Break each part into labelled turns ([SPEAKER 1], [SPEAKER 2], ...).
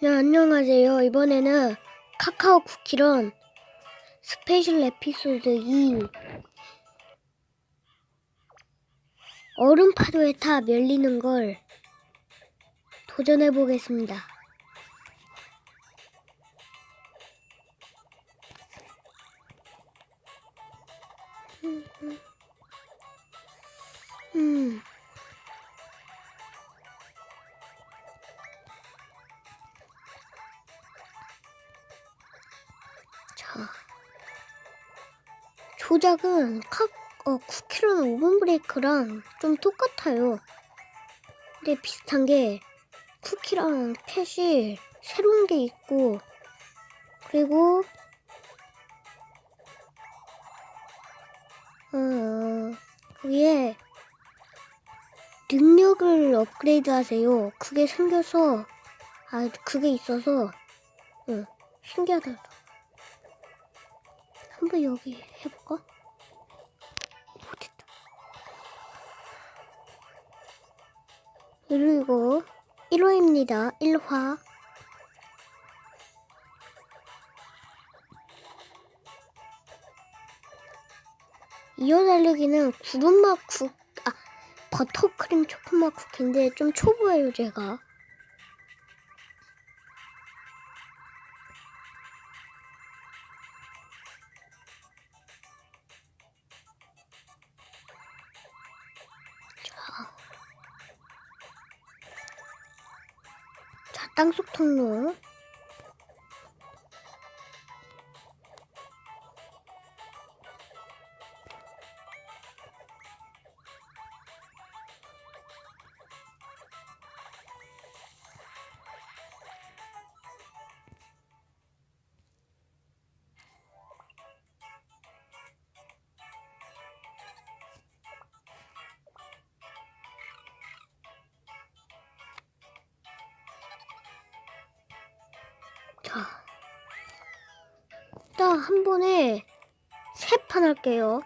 [SPEAKER 1] 네, 안녕하세요. 이번에는 카카오 쿠키런 스페셜 에피소드 2 얼음 파도에 타 밀리는 걸 도전해 보겠습니다. 조작은 카, 어, 쿠키런 오븐 브레이크랑 좀 똑같아요. 근데 비슷한 게 쿠키랑 펫이 새로운 게 있고 그리고 어, 거기에 능력을 업그레이드 하세요. 그게 생겨서 아 그게 있어서 응, 신기하다. 한번 여기 해볼까? 못했다. 그리고 1호입니다. 1화. 이어 달리기는 구름맛 국, 아, 버터크림 초코맛 쿠키인데 좀 초보예요, 제가. 땅속 통로. 일단 한 번에 세 판 할게요.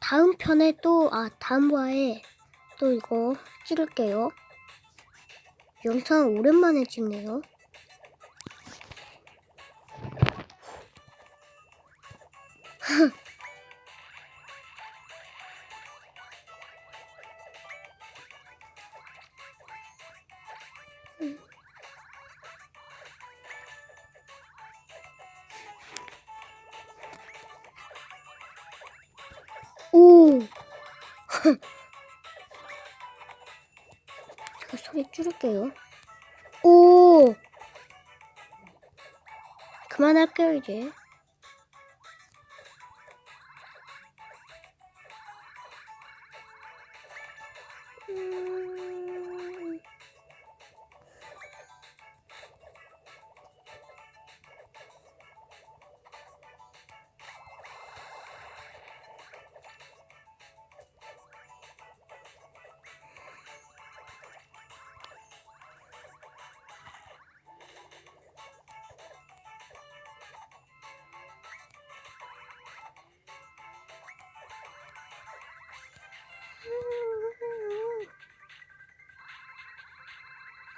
[SPEAKER 1] 다음 편에 또, 아, 다음 화에 또 이거 찍을게요. 영상 오랜만에 찍네요. 오! 제가 소리 줄일게요. 오! 그만할게요, 이제.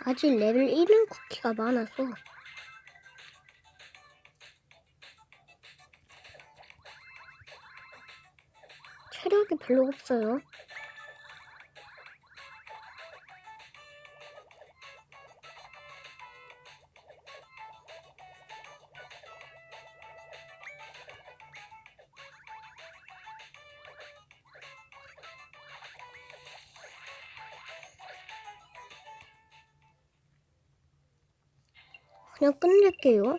[SPEAKER 1] 아직 레벨 1인 쿠키가 많아서 체력이 별로 없어요. 그냥 끝낼게요.